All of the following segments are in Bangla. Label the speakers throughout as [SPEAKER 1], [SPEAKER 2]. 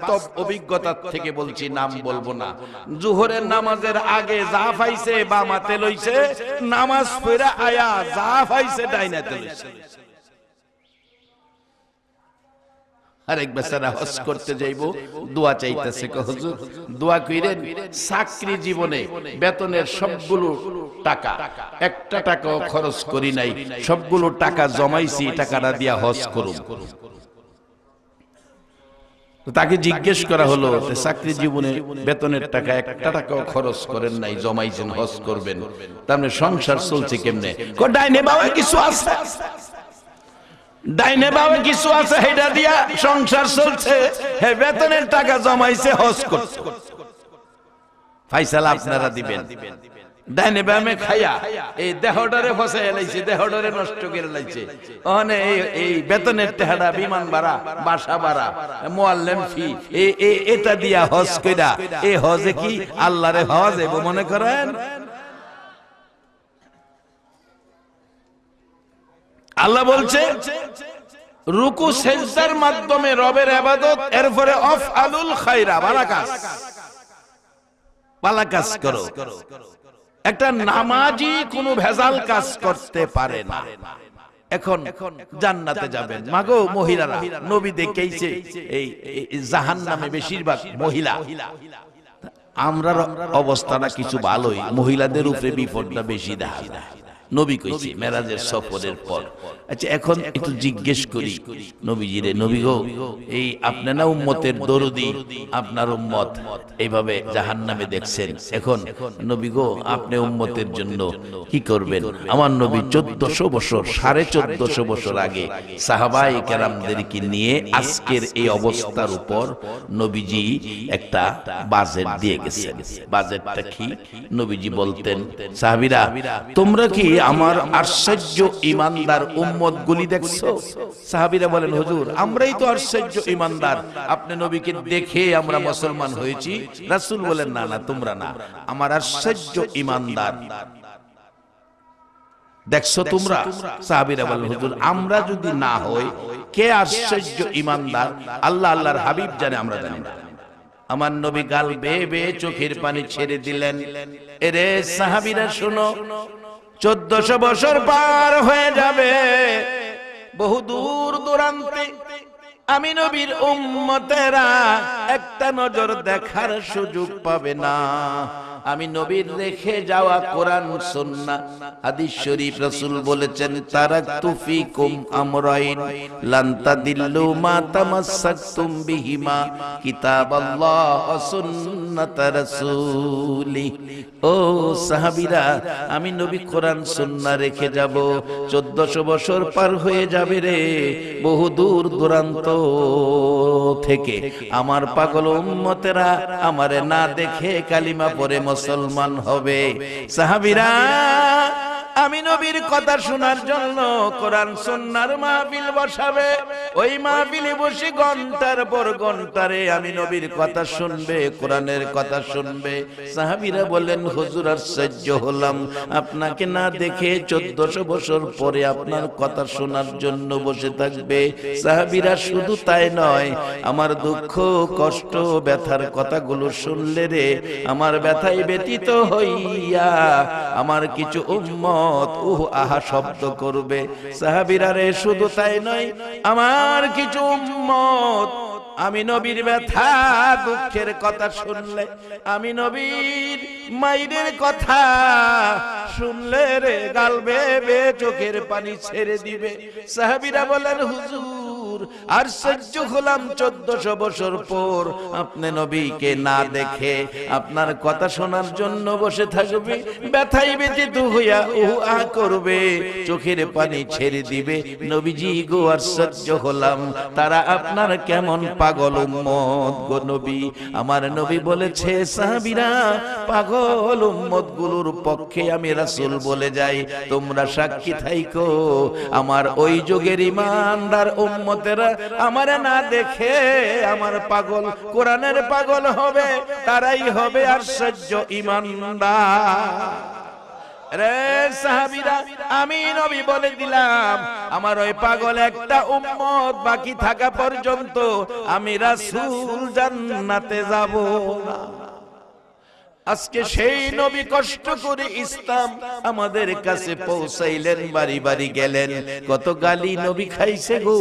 [SPEAKER 1] বাস্তব অভিজ্ঞতা থেকে বলছি নাম বলব না। জুহরের নামাজের আগে যা পাইছে বা মাতে লইছে নামাজ পড়া আয়া যা পাইছে ডাইনাতে লইছে। আরেক বেচারা হজ করতে যাইব দোয়া চাইতেছে হুজুর দোয়া কইরেন চাকরি জীবনে বেতনের সবগুলো টাকা একটা টাকাও খরচ করি নাই সবগুলো টাকা জমাইছি টাকাটা দিয়া হজ করুন তাকে জিজ্ঞেস করা হলো চাকরি জীবনে বেতনের টাকা একটা টাকাও খরচ করেন নাই জমাইছেন হজ করবেন। তার মানে সংসার চলছে কেমনে? ডাইনে বাবা কিছু আছে? ডাইনে বাবা কিছু আছে হেডা দিয়া সংসার চলছে। হে বেতনের টাকা জমাইছে হজ করছে। ফাইসালা আপনারা দিবেন। বামে খাইয়া এই দেহডারে ফসে দেহডারে নষ্ট করে লাইছে। এই বেতনের টাকাটা বিমান ভাড়া, বাসা ভাড়া, মোয়াল্লেম ফি এই- এটা দিয়া হজ কইরা এই হজে কি আল্লাহরে হজ এব মনে করেন? আল্লাহ বলছে, রুকু সেজদার মাধ্যমে রবের আবাদত, এরপরে অফ আলুল খাইরা বালাকাস। বালাকাস করো। একটা নামাজি কোনো ভেজাল কাজ করতে পারে না। এখন জান্নাতে যাবেন। মাগো মহিলারা, নবী দেখেইছে এই জাহান নামে বেশিরভাগ মহিলা। আমরা অবস্থাটা কিছু ভালোই। মহিলাদের উপরে বিপদটা বেশি দেখা যায়। নবী কইছি মেরাজের সফরের পর। আচ্ছা এখন একটু জিজ্ঞেস করি নবীজিরে নবী গো এই আপনারা উম্মতের দরদি আপনার উম্মত এইভাবে জাহান নামে দেখছেন। এখন নবী গো আপনি উম্মতের জন্য কি করবেন? আমার নবী চোদ্দশো বছর সাড়ে চোদ্দশো বছর আগে সাহাবাই কেরামদেরকে নিয়ে আজকের এই অবস্থার উপর নবীজি একটা বাজেট দিয়ে গেছেন। বাজেটটা কি? নবীজি বলতেন সাহাবিরা তোমরা কি আমার আশ্চর্য ইমানদার উম্মত গুলি দেখছ? সাহাবিরা বলেন, হুজুর, আমরাই তো আশ্চর্য ইমানদার। আপনি নবীকে দেখে আমরা মুসলমান হয়েছি। রাসূল বলেন, না না, তোমরা না। আমার আশ্চর্য ইমানদার। দেখছ তোমরা? সাহাবিরা বলেন, হুজুর, আমরা যদি না হই, কে আশ্চর্য ইমানদার? আল্লাহ, আল্লাহর হাবিব জানে, আমরা জানি না। আমার নবী গাল বেয়ে বেয়ে চোখের পানি ছেড়ে দিলেন। এরে সাহাবিরা, শোনো চোদ্দশো বছর পার হয়ে যাবে। বহু দূর দূরান্তে আমি নবীর উম্মতেরা একটা নজর দেখার সুযোগ পাবে না। আমি নবীর রেখে যাওয়া কোরআন, সুন্না, হাদিস শরীফ রাসূল বলেছেন, তারাকতু ফিকুম আমরাইন, লান তাদিল্লু মা তামাসসাকতুম বিহিমা সুন্নাত রাসূলি। ও সাহাবীরা, আমি নবী কোরআন সুন্নাহ রেখে যাব 1400 বছর পার হয়ে যাবে রে, বহু দূর দূরান্ত থেকে। আমার পাগল উম্মতেরা আমারে না দেখে কালিমা পরে মুসলমান হবে। সাহাবীরা আমি নবীর কথা শোনার জন্য কোরআন সুন্নার মাহফিল বসাবে। ওই মাহফিলে বসে ঘণ্টার পর ঘন্টারে আমি নবীর কথা শুনবে, কোরআনের কথা শুনবে। সাহাবীরা বলেন হুজুর আশ্চর্য হলাম। আপনাকে না দেখে চোদ্দশো বছর পরে আপনার কথা শোনার জন্য বসে থাকবে। সাহাবিরা শুধু তাই নয়, আমার দুঃখ, কষ্ট, ব্যথার কথাগুলো শুনলে রে, আমার ব্যথায় ব্যতীত হইয়া আমার কিছু উম্মত উহ, আহা শব্দ করবে। সাহাবিরা রে, শুধু তাই নয়, আমার কিছু উম্মত, আমি নবীর ব্যথা, দুঃখের কথা শুনলে, আমি নবীর মাইরের কথা শুনলে রে, গাল বে চোখের পানি ছেড়ে দিবে। সাহাবিরা বলেন, হুজুর আর সহ্য হলাম চোদ্দশো বছর পর। আপনি নবীকে না দেখে আপনার কথা শোনার জন্য বসে থাকবে। ব্যথাই হইয়া করবে। চোখের পানি ছেড়ে দিবে। নবীজি গো, আর সহ্য হলাম। তারা আপনার কেমন পাগল উম্মত গো নবী? আমার নবী বলেছে, সাহাবীরা, পাগল উম্মতগুলোর পক্ষে আমি রাসূল বলে যাই। তোমরা সাক্ষী থাইকো। আমার ওই যুগের ইমানদার উম্মতেরা আমারে না দেখে আমার পাগল, কোরআনের পাগল হবে, তারাই হবে আশ্চর্য ইমানদার। রে সাহাবীরা, আমি নবী বলে দিলাম, আমার ওই পাগল একটা উম্মত বাকি থাকা পর্যন্ত আমি রাসূল জান্নাতে যাব না। আজকে সেই নবী কষ্ট করে ইসলাম আমাদের কাছে পৌঁছাইলেন বাড়ি বাড়ি গেলেন। কত গালি নবী খাইছে গো।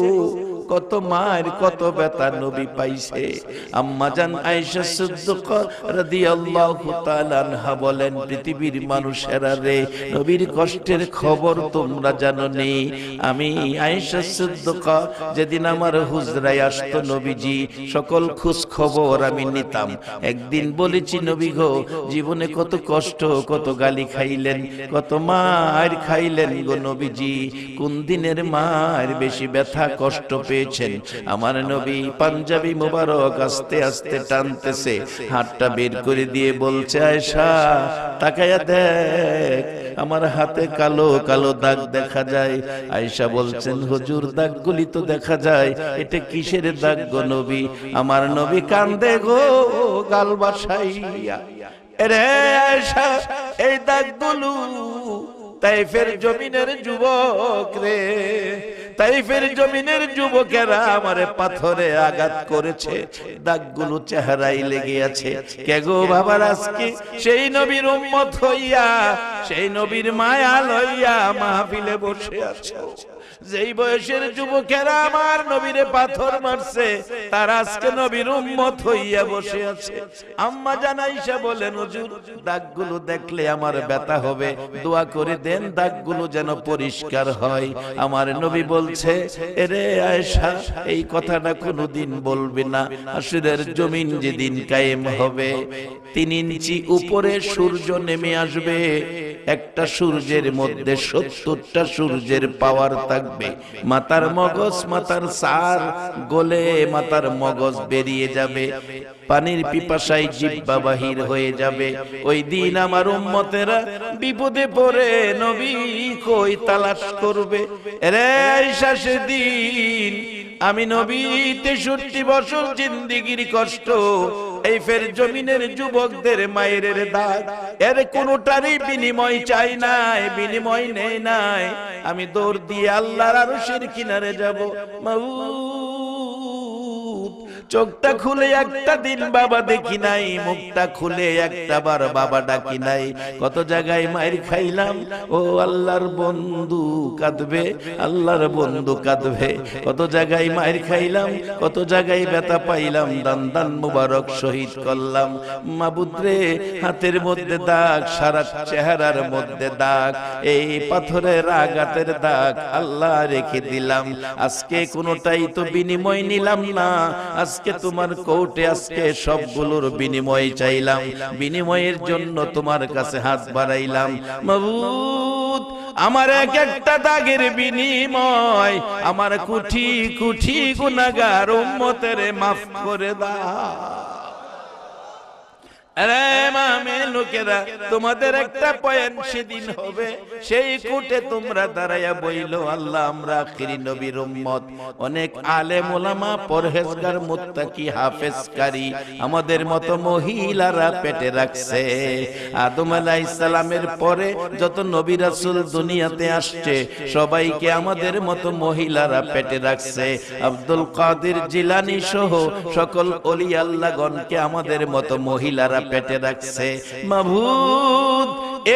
[SPEAKER 1] কত মার কত ব্যথা নবী পাইছে। আম্মা জান আয়েশা সিদ্দিকা রাদিয়াল্লাহু তাআলা আনহা বলেন, পৃথিবীর মানুষেরা রে, নবীর কষ্টের খবর তোমরা জানো নি আমি আয়েশা সিদ্দিকা, যেদিন আমার হুজরায় আসতো নবীজি, সকল খোঁজ খবর আমি নিতাম। একদিন বলেছি, নবী গো, জীবনে কত কষ্ট, কত গালি খাইলেন, কত মার খাইলেন গো নবীজি। কোন দিনের মার বেশি ব্যথা, কষ্ট পেয়েছেন আমার নবী পাঞ্জাবি মোবারক আস্তে আস্তে টানতেছে। হাতটা বের করে দিয়ে বলছে আয়সা তাকায়া দেখ, আমার হাতে কালো কালো দাগ দেখা যায়। আয়সা বলছেন, হুজুর, দাগগুলি তো দেখা যায়। এটা কিসের দাগ গো নবী? আমার নবী কান্দে গো গাল বাসাইয়া। রে আয়সা এই দাগগুলো তাইফের জমিনের যুবক রে, তাইফের জমিনের যুবকেরা আমারে পাথরে আঘাত করেছে, দাগগুলো চেহারাই লেগে আছে। কে গো বাবার আজকে সেই নবীর উম্মত হইয়া, সেই নবীর মায়া লইয়া মাহফিলে বসে আছো। যেই বয়সের যুবকেরা আমার নবীরে পাথর মারছে, তার আজকে নবীর উম্মত হইয়া বসে আছে। আম্মা জানাইসা বলেন, হুজুর, দাগগুলো দেখলে আমার ব্যথা হবে। দোয়া করে দেন, দাগগুলো যেন পরিষ্কার হয়। আমার নবী বলছে, এরে আয়েশা, এই কথাটা কোনোদিন বলবে না। আসরের জমিন যেদিন কায়েম হবে, তিন ইঞ্চি উপরে সূর্য নেমে আসবে। একটা সূর্যের মধ্যে সত্তরটা সূর্যের পাওয়ার থাকবে। মাতার মগজ, মাতার সার গলে মাতার মগজ বেরিয়ে যাবে। পানির পিপাসায় জিব্বা বাহির হয়ে যাবে। ওই দিন আমার উম্মতেরা বিপদে পড়ে, নবী কই তালাশ করবে? রে শেষের দিন আমি নবী তেষট্টি বছর জিন্দিগির কষ্ট এই ফের জমিনের যুবকদের মায়ের দাগ। এর কোনটারই বিনিময় চাই নাই, বিনিময় নেই নাই। আমি দৌড় দিয়ে আল্লাহর আরশের কিনারে যাব। মাউত চোখটা খুলে একটা দিন বাবা দেখি নাই, মুখটা খুলে একটা বার বাবা ডাকি নাই। কত জায়গায় মায়ের খাইলাম, ও আল্লাহর বন্ধু কাঁদবে, আল্লাহর বন্ধু কাঁদবে। কত জায়গায় মায়ের খাইলাম, কত জায়গায় ব্যথা পাইলাম, দান দান মুবারক শহীদ করলাম। মাবুদ্রে হাতের মধ্যে দাগ, সারা চেহারার মধ্যে দাগ, এই পাথরের আঘাতের দাগ আল্লাহ রেখে দিলাম। আজকে কোনোটাই তো বিনিময় নিলাম না আজকে তোমার কোর্টে আজকে সবগুলোর বিনিময় চাইলাম। বিনিময়ের জন্য তোমার কাছে হাত বাড়াইলাম। মাবুদ আমার এক একটা দাগের বিনিময়। আমার কুঠি কুঠি গুনাগার উম্মতের মাফ করে দাও। আরে লোকেরা, তোমাদের একটা পয়েন্ট সেদিন হবে। সেই কুটে তোমরা দাঁড়াইয়া বইল, আল্লাহ, আমরা আখিরি নবীর উম্মত। অনেক আলেম ওলামা, পরহেজগার, মুত্তাকি, হাফেজকারী, আমাদের মতো মহিলারা পেটে রাখছে। আদম আলাইহিস সালামের পরে যত নবী রাসূল দুনিয়াতে আসছে, সবাইকে আমাদের মতো মহিলারা পেটে রাখছে। আব্দুল কাদের জিলানী সহ সকল অলি আল্লাহগণকে আমাদের মতো মহিলারা পেটে রাখছে। মাবুদ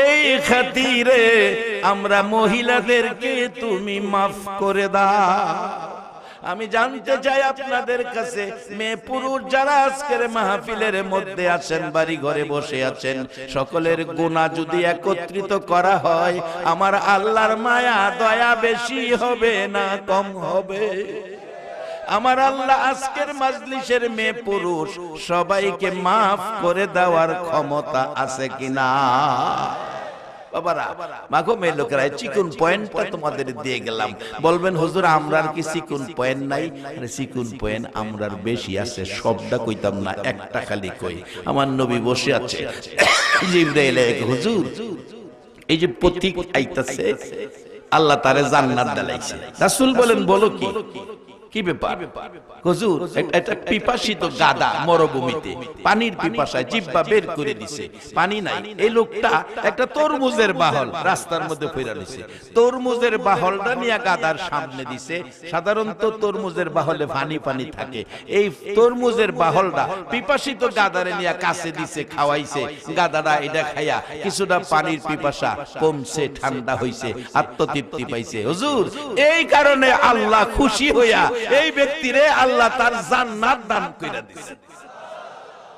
[SPEAKER 1] এই খাতিরে আমরা মহিলাদেরকে তুমি মাফ করে দাও। আমি জানতে চাই আপনাদের কাছে, মেয়ে পুরুষ যারা আজকের মাহফিলের মধ্যে আছেন বাড়ি ঘরে বসে আছেন, সকলের গুণা যদি একত্রিত করা হয়, আমার আল্লাহর মায়া দয়া বেশি হবে না কম হবে। আমার আল্লাহ আজকের মাজলিসের মেয়ে পুরুষ, সবাইকে মাফ করে দেওয়ার ক্ষমতা আছে কিনা? দিয়ে গেলাম। বলবেন চিকুন পয়েন্ট বেশি আছে, সবটা কইতাম না, একটা খালি কই। আমার নবী বসে আছে। এই যে আল্লাহ তারে জান্নাত দিলাইছে। রাসূল বলেন, বলো কি? কি ব্যাপার? হুজুর এটা- পিপাসিত গাদা মরুভূমিতে। পানির পিপাসায় জিব্বা বের করে দিছে। পানি নাই। এই লোকটা একটা তরমুজের বাহল রাস্তার মধ্যে ফিরা নিছে তরমুজের বাহলটা নিয়ে গাদার সামনে দিছে। সাধারণত তরমুজের বাহলে পানি পানি থাকে। এই তরমুজের বাহলটা পিপাসিত গাদারে নিয়ে কাছে দিছে খাওয়াইছে। গাদাটা এটা খাইয়া কিছুটা পানির পিপাসা কমছে ঠান্ডা হইছে আত্মতৃপ্তি পাইছে। হুজুর এই কারণে আল্লাহ খুশি হইয়া এই ব্যক্তিরে আল্লাহ তার জান্নাত দান কইরা দিছে।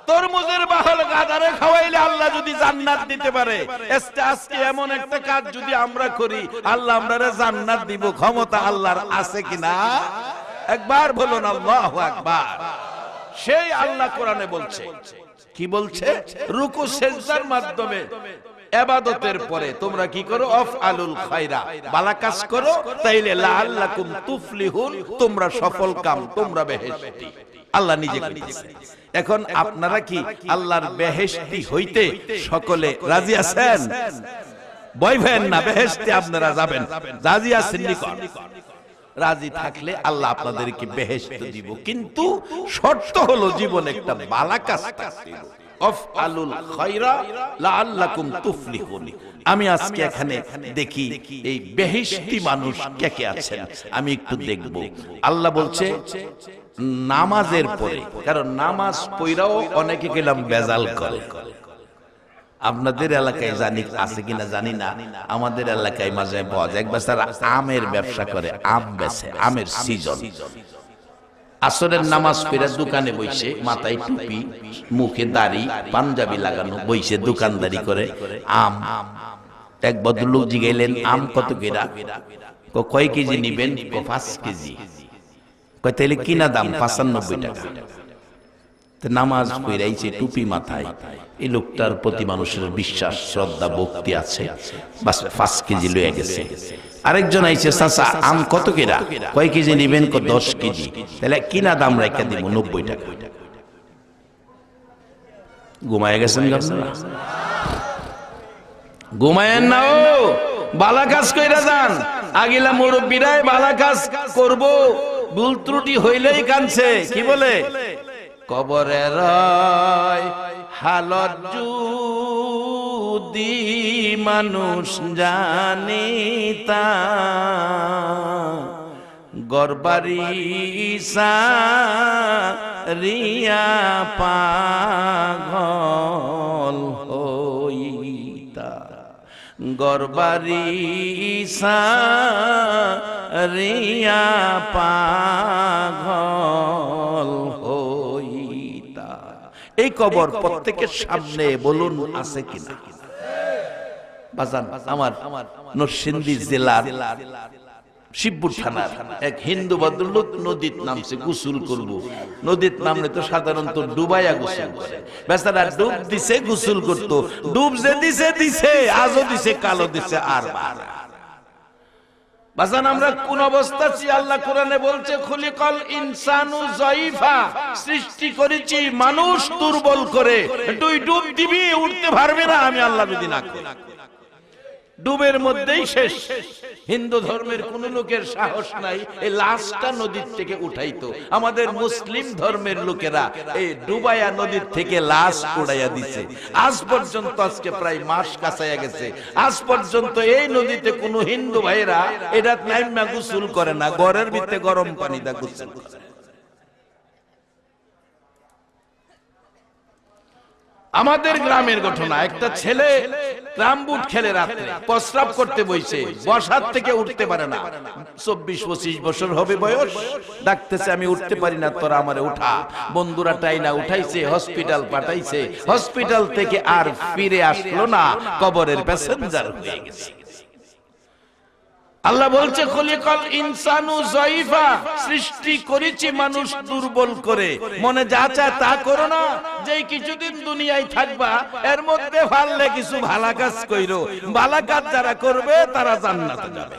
[SPEAKER 1] তরমুজের বাহল গাদারে খাওয়াইলে আল্লাহ যদি জান্নাত দিতে পারে আজকে এমন একটা কাজ যদি আমরা করি, আল্লাহ আমরারে জান্নাত দিব, ক্ষমতা আল্লাহর আছে কিনা? একবার বলুন, আল্লাহু আকবার। সেই আল্লাহ কোরআনে বলছে। কি বলছে? রুকু সেজদার মাধ্যমে। এবাদতের পরে তোমরা কি করো? অফ আলুল খায়রা। বালা কাজ করো, তাইলে লাআল্লাকুম তুফলিহুন, তোমরা সফল কাম, তোমরা বেহেশতি। আল্লাহ নিজে এখন আপনারা কি আল্লাহর বেহেশতি হইতে সকলে রাজি আছেন? বই ভেন না, বেহেশতে আপনারা যাবেন। রাজি আছেন নিকট। রাজি থাকলে আল্লাহ আপনাদেরকে বেহেশত দিব। কিন্তু শর্ত হলো জীবন একটা বালা কাজ থাকতে আমি আজকে এখানে দেখি এই বেহেশতি মানুষ কে কে আছেন? আমি একটু দেখব। আল্লাহ বলছে নামাজের পরে কারণ নামাজ পইরাও অনেকে গেলাম বেজাল করে। আপনাদের এলাকায় জানি আছে কিনা জানি না। আমাদের এলাকায় মাঝে পাওয়া যায়। একবার তারা আমের ব্যবসা করে আম বেছে আমের সিজন। আসরের নামাজ পেরা দোকানে বইছে মাথায় টুপি মুখে দাড়ি পাঞ্জাবি লাগানো বইছে দোকানদারি করে আম। এক ভদ্রলোক জিগাইলেন আম কত কেরা? কয় কেজি নিবেন? পাঁচ কেজি। কয় তাহলে কিনা দাম? পাঁচানব্বই টাকা। নামাজ পড়াইছে টুপি মাথায়, এই লোকটার প্রতি মানুষের বিশ্বাস, শ্রদ্ধা, ভক্তি আছে। পাঁচ কেজি লয়ে গেছে। আরেকজন আইছে, চাচা, আম কত কেরা? কয় কেজি নিবেন? ক দশ কেজি। তাহলে কিনা দাম রেখে দিব, নব্বই টাকা। ঘুমায় গেছেন? ঘুমায়েন না, ও! বালা কাজ কইরা যান। আগিলা মুরব্বীরাই বালা কাজ করব। ভুল ত্রুটি হইলেই কানছে কি বলে? কবরে রয় হালত যদি মানুষ জানিতা গরবারি রিয়া পাগল হইতা। গরবারি রিয়া পাগল এই কবর প্রত্যেকের সামনে বলুন আছে কিনা? বাজান আমার নরসিংদী জেলার শিবপুর থানার এক হিন্দু ভদ্রলোক নদীর নামছে গোসল করব। নদীর নামলে তো সাধারণত ডুবাইয়া গোসল করে। বেচারা ডুব দিছে গোসল করতো। ডুব যে দিছে দিছে আজও দিছে কালো দিছে আর বার আমরা কোন অবস্থা আল্লাহ বলছে ইনসানু সৃষ্টি করেছি মানুষ দুর্বল করে। তুই ডুব দিবি, উঠতে পারবে না। আমি আল্লাহ যদি না করি। ডুবের মধ্যেই শেষ। হিন্দু ধর্মের কোন লোকের সাহস নাই এই লাশটা নদীর থেকে উঠাইতো। আমাদের মুসলিম ধর্মের লোকেরা এই ডুবাইয়া নদীর থেকে লাশ উড়াইয়া দিছে। আজ পর্যন্ত, আজকে প্রায় মাস কাছাইয়া গেছে। আজ পর্যন্ত এই নদীতে কোনো হিন্দু ভাইরা এটা নাইমা গোসল করে না গড়ের ভিতরে গরম পানি দা গোসল করে। আমাদের গ্রামের ঘটনা, একটা ছেলে রামবুট খেলে রাত্রে, প্রস্রাব করতে বইছে, বসার থেকে উঠতে পারে না। চব্বিশ, পঁচিশ বছর হবে বয়স, ডাকতেছে, আমি উঠতে পারি না, তোরা আমার উঠা। বন্ধুরা টাইনা উঠাইছে, হসপিটাল পাঠাইছে, হসপিটাল থেকে আর ফিরে আসলো না, কবরের প্যাসেঞ্জার হয়ে গেছে। আল্লাহ বলছে, খলিকল ইনসানু জয়ীফা সৃষ্টি করেছি মানুষ দুর্বল করে। মনে যা চায় তা করো না। যে কিছুদিন দুনিয়ায় থাকবা, এর মধ্যে ভাললে কিছু ভালা কাজ কইরো। ভালা কাজ যারা করবে, তারা জান্নাতে যাবে।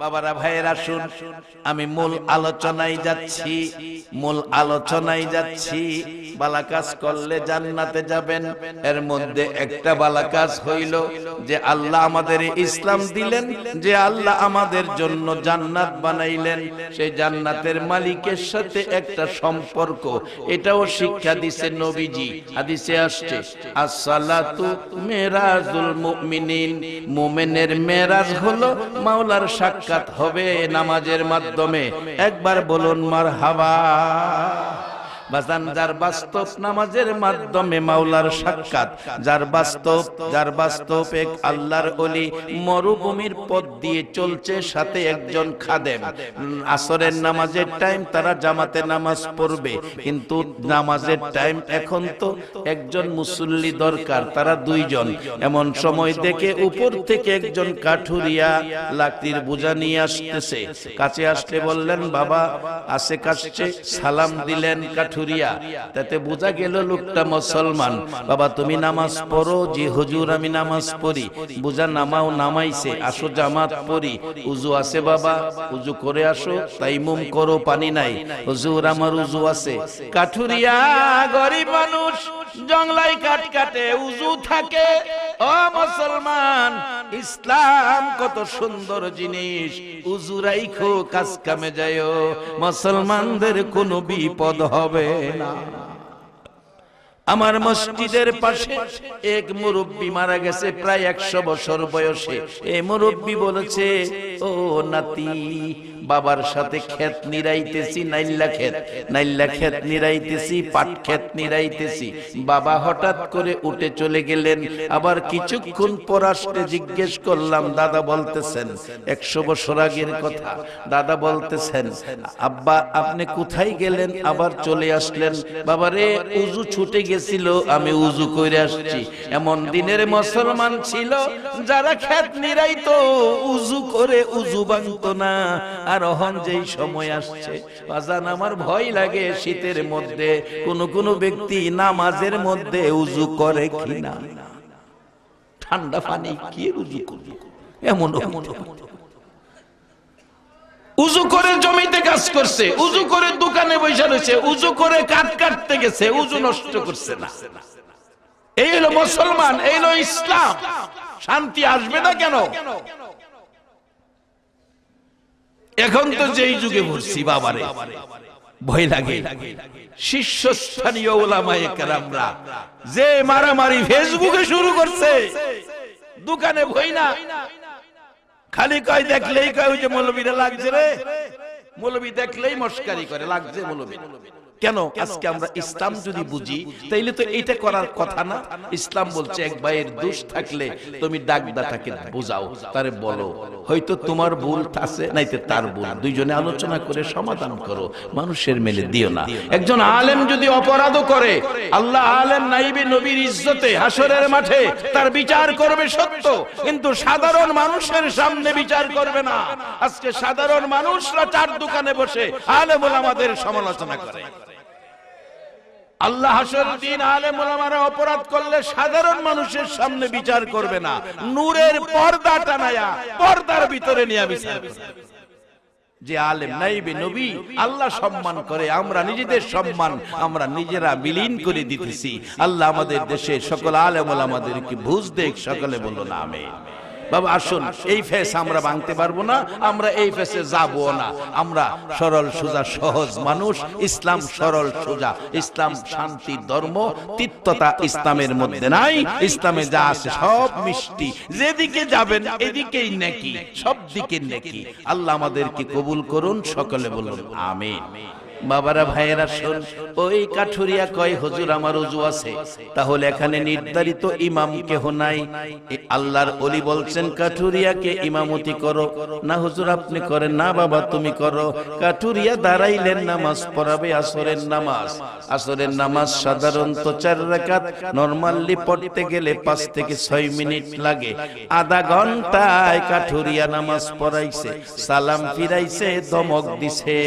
[SPEAKER 1] বাবারা, ভাইয়েরা, শুন। আমি মূল আলোচনায় যাচ্ছি, মূল আলোচনায় যাচ্ছি। বালা কাজ করলে জান্নাতে যাবেন। এর মধ্যে একটা বালা কাজ হইল যে আল্লাহ আমাদের ইসলাম দিলেন, যে আল্লাহ আমাদের জন্য জান্নাত বানাইলেন। সেই জান্নাতের মালিকের সাথে একটা সম্পর্ক। এটাও শিক্ষা দিছে নবীজি। হাদিসে আসছে, আসসালাতু মেরাজুল মুমিনিন। মুমিনের মেরাজ হলো মাওলার সাক্ষাৎ হবে নামাজের মাধ্যমে। একবার বলুন মারহাবা। বাজান, যার বাস্তব নামাজের মাধ্যমে মাওলার সাক্ষাৎ, যার বাস্তব যার বাস্তব এক আল্লাহর অলি মরুভূমির পথ দিয়ে চলছে সাথে একজন খাদেম। আসরের নামাজের টাইম তারা জামাতে নামাজ পড়বে, কিন্তু নামাজের টাইম এখন তো একজন মুসল্লি দরকার, তারা দুইজন। এমন সময় দেখে উপর থেকে একজন কাঠুরিয়া লাকড়ির বোঝা নিয়ে আসতেছে। কাছে আসলে বললেন, বাবা আসে কাছে সালাম দিলেন তাতে বোঝা গেল লোকটা মুসলমান। বাবা তুমি নামাজ পড়ো জি হুজুর আমি নামাজ পড়ি। বোঝা নামাও নামাইছে আসো জামাত পড়ি। উজু আছে বাবা উজু করে আসো তাইমুম করো পানি নাই। হুজুর আমার উজু আছে। কাঠুরিয়া গরিব মানুষ জংলাই কাট কাটে উজু থাকে। ও মুসলমান ইসলাম কত সুন্দর জিনিস। উজুরাই রাইখো, কাজ কামে যায় মুসলমানদের কোন বিপদ হবে না। আমার মসজিদের পাশে এক মুরব্বী মারা গেছে, প্রায় একশো বছর বয়সে। এ মুরব্বী বলেছে, ও নাতি বাবার সাথে ক্ষেত নিরাইতেছি, নাইল্লা ক্ষেত নাইল্লা ক্ষেত নিরাইতেছি, পাট ক্ষেত নিরাইতেছি। বাবা হঠাৎ করে উঠে চলে গেলেন। আবার কিছুক্ষণ পর আসতে জিজ্ঞেস করলাম, দাদা বলতেছেন, একশো বছর আগের কথা। দাদা বলতেছেন, আব্বা, আপনি কোথায় গেলেন? আবার চলে আসলেন। বাবারে উজু ছুটে গেছিল, আমি উজু করে আসছি। এমন দিনের মুসলমান ছিল, যারা ক্ষেত নিরাইতো, উজু করে উজু ভাঙত না। অহন যেই সময় আসছে। বাজান আমার ভয় লাগে শীতের মধ্যে। কোন কোন ব্যক্তি নামাজের মধ্যে উজু করে কিনা। ঠান্ডা পানি কি উজু করবে? এমন এমন উজু করে জমিতে কাজ করছে, উজু করে দোকানে বসে রয়েছে, উজু করে কাঠ কাটতে গেছে, উজু নষ্ট করছে না। এই হলো মুসলমান, এই হলো ইসলাম। শান্তি আসবে না কেন? এখন তো যেই যুগে ভরছি বাবারে, ভয় লাগে। শীর্ষস্থানীয় যে মারামারি ফেসবুকে শুরু করছে, দোকানে ভয় না। খালি কয়, দেখলেই কয় ওই যে মৌলবীরা লাগছে রে। মৌলবী দেখলেই মস্কারি করে, লাগছে মৌলবী। কেন? আজকে আমরা ইসলাম যদি বুঝি তাইলে তো এটা করার কথা না। ইসলাম বলছে এক ভাইয়ের দোষ থাকলে তুমি ডাকদাটাকে বোঝাও তারে বলো। হয়তো তোমার ভুল আছে নাইতে তার ভুল। দুইজনে আলোচনা করে সমাধান করো মানুষের মেলে দিও না। একজন আলেম যদি অপরাধও করে আল্লাহ আলেম নাইবে নবীর ইজ্জতে হাসরের মাঠে তার বিচার করবে সত্য কিন্তু সাধারণ মানুষের সামনে বিচার করবে না। আজকে সাধারণ মানুষরা চার দোকানে বসে আলেম আমাদের সমালোচনা করে আল্লাহ হাসর দিন অপরাধ করলে সাধারণ মানুষের সামনে বিচার করবে না। নূরের পর্দা টানায়া, পর্দার ভিতরে নিয়ে বিচার যে আলেম নাইবে নবী, আল্লাহ সম্মান করে, আমরা নিজেদের সম্মান আমরা নিজেরা বিলীন করে দিতেছি। আল্লাহ আমাদের দেশে সকল আলেম আমাদেরকে বুঝ দেখ, সকলে বলল না আমি বাবা, আসুন, এই ফেস আমরা ভাঙতে পারব না, আমরা এই ফেসে যাব না। আমরা সরল সোজা, সহজ মানুষ, ইসলাম সরল সোজা। ইসলাম শান্তি, ধর্ম, তিক্ততা ইসলামের মধ্যে নাই। ইসলামে যা আছে সব মিষ্টি। যেদিকে যাবেন, এদিকেই নেকি সব দিকে নেকি। আল্লাহ আমাদেরকে কবুল করুন, সকলে বলুন, আমিন। বাবারা, ভাইয়েরা, শোন, ওই কাঠুরিয়া কয়, হুজুর, আমার উজু আছে। তাহলে এখানে নির্ধারিত ইমাম কেহ নাই। আল্লাহর অলি বলছেন, কাঠুরিয়াকে ইমামতি করো। না, হুজুর, আপনি করেন। না, বাবা, তুমি করো। কাঠুরিয়া দাঁড়াইলেন নামাজ পড়াবে আসরের নামাজ। আসরের নামাজ সাধারণত চার রাকাত, নরমালি পড়তে গেলে পাঁচ থেকে ছয় মিনিট লাগে। আধা ঘন্টায় কাঠুরিয়া নামাজ পড়াইছে, সালাম ফিরাইছে, দমক দিছে।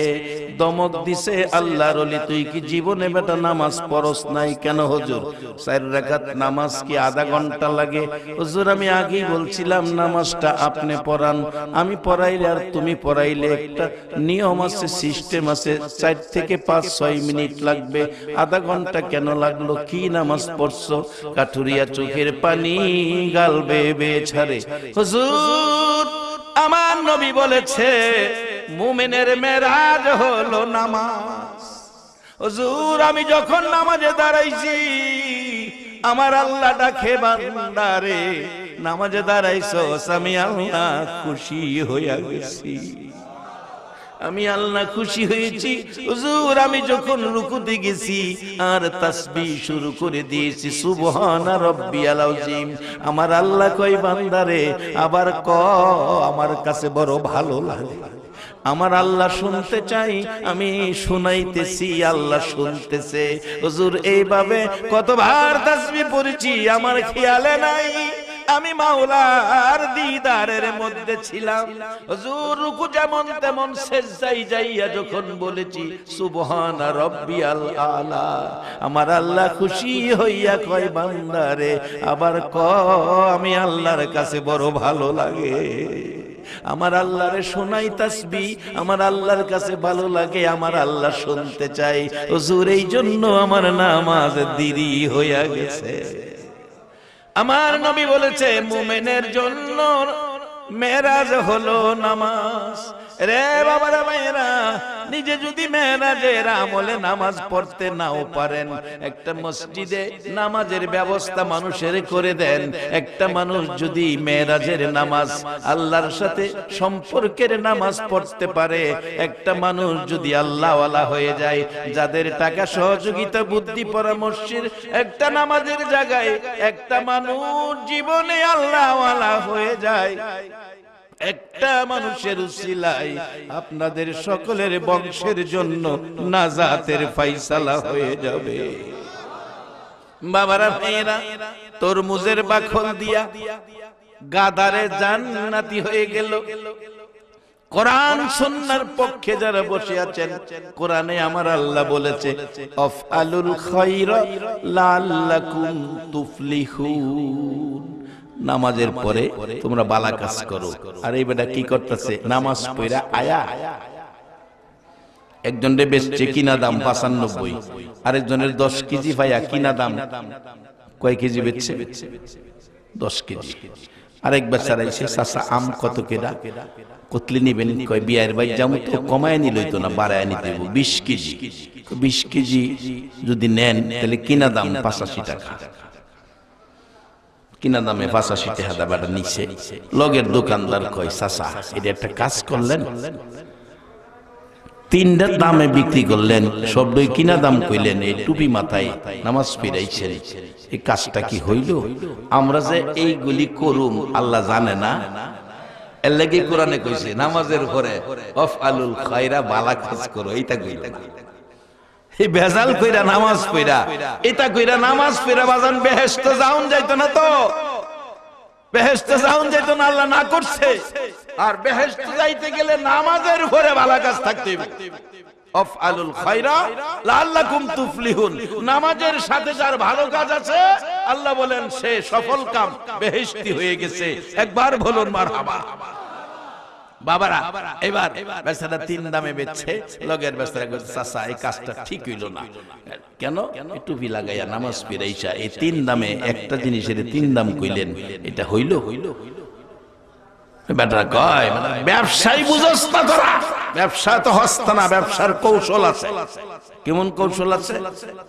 [SPEAKER 1] দমক দিছে বলতেছে আল্লাহর অলি তুই কি জীবনে বেটা নামাজ পড়স নাই কেন হুজুর? চার রাকাত নামাজ কি আধা ঘণ্টা লাগে? হুজুর, আমি আগেই বলছিলাম, নামাজটা আপনি পড়ান। আমি পড়াইলে আর তুমি পড়াইলে একটা নিয়ম আছে, সিস্টেম আছে, চার থেকে পাঁচ, ছয় মিনিট লাগবে। আধা ঘণ্টা কেন লাগল? কি নামাজ পড়ছো? কাঠুরিয়া চোখের পানি গাল বেয়ে ছাড়ে। হুজুর আমার নবী বলেছে, মুমিনের মেরাজ হলো নামাজ। হুজুর, আমি যখন নামাজে দাঁড়াইছি, আমার আল্লাহ ডাকে বান্দারে নামাজে দাঁড়াইছো আমি আল্লাহ খুশি হইয়া গেছি। আমি আল্লাহ খুশি হয়েছি। হুজুর, আমি যখন রুকুতে গেছি আর তাসবি শুরু করে দিয়েছি। সুবহানা রাব্বিয়াল আযীম। আমার আল্লাহ কই বান্দারে আবার ক, আমার কাছে বড় ভালো লাগে। আমার আল্লাহ শুনতে চাই, আমি শুনাইতেছি, আল্লাহ শুনতেছে। হুজুর, এইভাবে কতবার তাসবি পড়েছি, আমার খেয়ালে নাই। আমি মাওলার দিদারের মধ্যে ছিলাম। হুজুর, রুকু যেমন তেমন সেজদাই যাইয়া যখন বলেছি, সুবহানা রাব্বিয়াল আলা। আমার আল্লাহ খুশি হইয়া কয় বান্দারে আবার ক, আমি আল্লাহর কাছে বড় ভালো লাগে। আমার আল্লাহরে শোনাই তাসবি, আমার আল্লাহর কাছে ভালো লাগে, আমার আল্লাহ শুনতে চাই। হুজুর এই জন্য আমার নামাজ দেরি হইয়া গেছে। আমার নবী বলেছে মুমেনের জন্য মেরাজ হলো নামাজ। রে বাবারা ভাইরা নিজে যদি মেরাজের আমলে নামাজ পড়তে নাও পারেন, একটা মসজিদে নামাজের ব্যবস্থা মানুষের করে দেন। একটা মানুষ যদি মেরাজের নামাজ আল্লাহর সাথে সম্পর্কের নামাজ পড়তে পারে, একটা মানুষ যদি আল্লাহওয়ালা হয়ে যায়, যাদের টাকা সহযোগিতা, বুদ্ধি, পরামর্শের একটা নামাজের জায়গায়, একটা মানুষ জীবনে আল্লাহওয়ালা হয়ে যায়। একটা মানুষের উসিলায় আপনাদের সকলের বংশের জন্য নাজাতের ফাইসালা হয়ে যাবে। বাবারা ভাইয়েরা তরমুজের বাখল দিয়া গাদারে জান্নাতি হয়ে গেল। কোরআন পক্ষে যারা বসে আছেন কোরআনে আমার আল্লাহ বলেছে অফআলুল খায়রা লাআল্লাকুম তুফলিহুন। নামাজের পরে তোমরা বালা কাজ করো। আর এই বেটা কি করতেছে? নামাজ পড়া আয়া? একজনের বেচছে কিনা দাম পাঁচানব্বই। আরেকজনের দশ কেজি ভাইয়া কিনা দাম? কয় কেজি বেচছে? দশ কেজি। আরেক বেচার আইসে চাষা আম কত কেডা? কতলি নিবেন? কয় বিয়ের ভাই যেমন তো কমায় নিলই তো না বাড়ায় নিতে বিশ কেজি। বিশ কেজি। যদি নেন তাহলে কিনা দাম পাঁচাশি টাকা। কিনা দামে পাঁচাশি টাকা দাবাটা নিচ্ছে লগের দোকানদার কয় চাষা এটা একটা কাজ করলেন? তিনটা দামে বিক্রি করলেন। সবই কিনা দাম কইলেন, এই টুপি মাথায় নামাজ ফিরাইছেন। এই কাজটা কি হইল? আমরা যে এইগুলি করুম, আল্লাহ জানে না। এর লাগি কোরআনে কইছে, নামাজের পরে অফ আলুল খায়রা, বালা কাজ করো। এইটা কইলে বেজাল কইরা নামাজ পড়া। এটা কইরা নামাজ পড়া বাজান, বেহেশত যাউন যাইতো না তো। বেহেশত যাউন যাইতো না, আল্লাহ না করছে। আর বেহেশত যাইতে গেলে নামাজের উপরে ভালো কাজ থাকতে হবে অফআলুল খায়রা, লাআল্লাকুম তুফলিহুন। নামাজের সাথে যার ভালো কাজ আছে, আল্লাহ বলেন সে সফল কাম, বেহেশতি হয়ে গেছে। একবার বলুন মারহাবা। বাবারা এবার বেচারা তিন দামে বেচছে লগের বেচারা চাচা এই কাজটা ঠিক হইল না। কেন? টুপি লাগাইয়া নামাজ পিরাইছা এই তিন দামে একটা জিনিসের তিন দাম কইলেন। এটা হইল? হইল বেটা কয় মানে ব্যবসায়ী বুঝস না তোরা। ব্যবসা তো হস্ত না ব্যবসার কৌশল আছে। কেমন কৌশল আছে?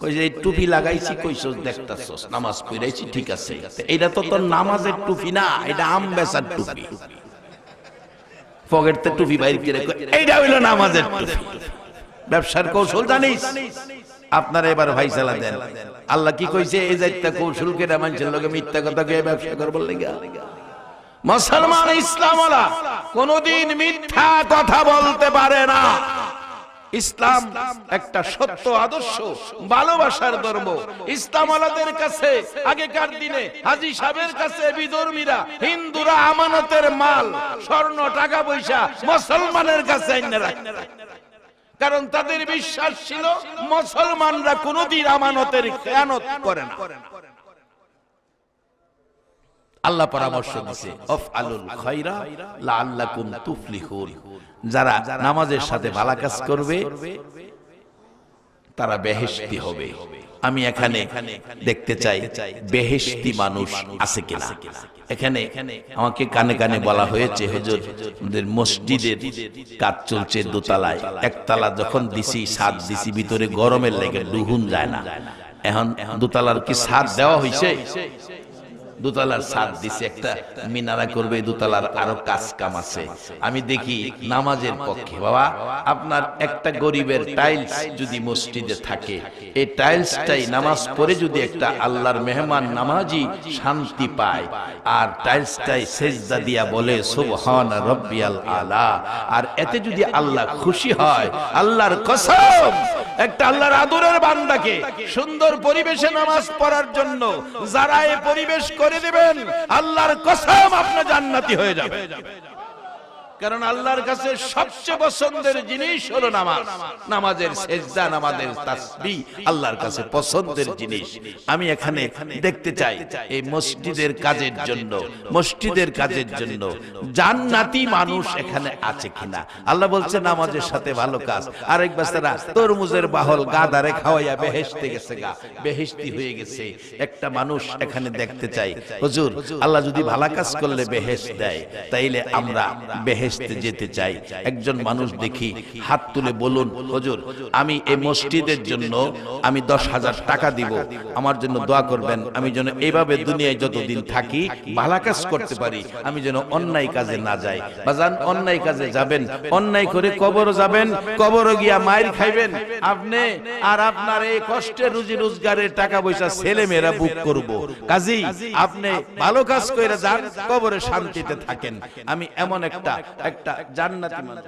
[SPEAKER 1] কই যে টুপি লাগাইছি কইছস দেখতাছস নামাজ পড়াইছি ঠিক আছে। এটা তো তোর নামাজের টুপি না এটা আম বেচার টুপি। পকেটতে টুপি বাইর করে এইটা হইল নামাজের টুপি ব্যবসার কৌশল জানিস? আপনারা এবার ভাইসালা দেন। আল্লাহ কি কইছে? এই যাইতা কৌশল কেটা মানুষের লোকে মিথ্যা কথা কে ব্যবসা করবার লেগে। মুসলমান ইসলামওয়ালা কোনদিন মিথ্যা কথা বলতে পারে না। ইসলাম একটা সত্য আদর্শ ভালোবাসার ধর্ম। ইসলামওয়ালাদের কাছে আগেকার দিনে হাজি সাহেবের কাছে বিধর্মীরা হিন্দুরা আমানতের মাল স্বর্ণ টাকা পয়সা মুসলমানের কাছে কারণ তাদের বিশ্বাস ছিল মুসলমানরা কোনোদিন আমানতের খেয়ানত করে না। আল্লাহ পরামর্শ দিছে অফ আলুল খৈরা লাআল্লাকুম তুফলিহুন। যারা নামাজের সাথে ভালো কাজ করবে তারা বেহেশতি হবে। আমি এখানে দেখতে চাই বেহেশতি মানুষ আছে কিনা? এখানে আমাকে কানে কানে বলা হয়েছে হুজুর আমাদের মসজিদের কাজ চলছে দোতলায়। একতলা যখন দিছি সাত দিছি ভিতরে গরমের লেগে দুহুন যায় না। এখন দোতলার কি সাত দেওয়া হয়েছে দোতলার ছাদ দিছে একটা, মিনারা করবে দোতলার আরও কাজ কাম আছে। আমি দেখি নামাজের পক্ষে, বাবা, আপনার একটা গরিবের টাইলস যদি মসজিদে থাকে, এই টাইলসটাই নামাজ পড়ে যদি একটা আল্লাহর মেহমান নামাজি শান্তি পায়, আর টাইলসটাই সেজদা দিয়া বলে, সুবহান রব্বিয়াল আলা। আর এতে যদি আল্লাহ খুশি হয়, আল্লাহর কসম একটা আল্লাহর আদরের বান্দাকে সুন্দর পরিবেশে নামাজ পড়ার জন্য যারা এই পরিবেশ করে দিবেন, আল্লাহর কসম আপনি জান্নাতি হয়ে যাবে কারণ আল্লাহর কাছে সবচেয়ে পছন্দের জিনিস হলো নামাজ। নামাজের সেজদা, নামাজের তাসবিহ আল্লাহর কাছে পছন্দের জিনিস। আমি এখানে দেখতে চাই এই মসজিদের কাজের জন্য, মসজিদের কাজের জন্য জান্নাতি মানুষ এখানে আছে কিনা? আল্লাহ বলছে, নামাজের সাথে ভালো কাজ। আরেক বাচ্চারা, তরমুজের বাহল গাদারে খাওয়াইয়া বেহেশতে গেছে গা, বেহেশতি হয়ে গেছে। একটা মানুষ এখানে দেখতে চাই। হুজুর, আল্লাহ যদি ভালো কাজ করলে বেহেশ দেয়, তাইলে আমরা বেহেশতে যেতে চাই। একজন মানুষ দেখি হাত তুলে বলুন হুজুর আমি এই মসজিদের জন্য আমি দশ হাজার টাকা দিব। আমার জন্য দোয়া করবেন। আমি যেন এইভাবে দুনিয়ায় যতদিন থাকি ভালো কাজ করতে পারি। আমি যেন অন্যায় কাজে না যাই। বাজান অন্যায় কাজে যাবেন। অন্যায় করে কবর যাবেন কবর গিয়া মায়ের খাইবেন। আপনি আর আপনার এই কষ্টের রুজি রোজগারের টাকা পয়সা ছেলে মেয়েরা বুক করব কাজী আপনি ভালো কাজ করে যান কবরে শান্তিতে থাকেন আমি এমন একটা একটা জান্নাতি মানুষ।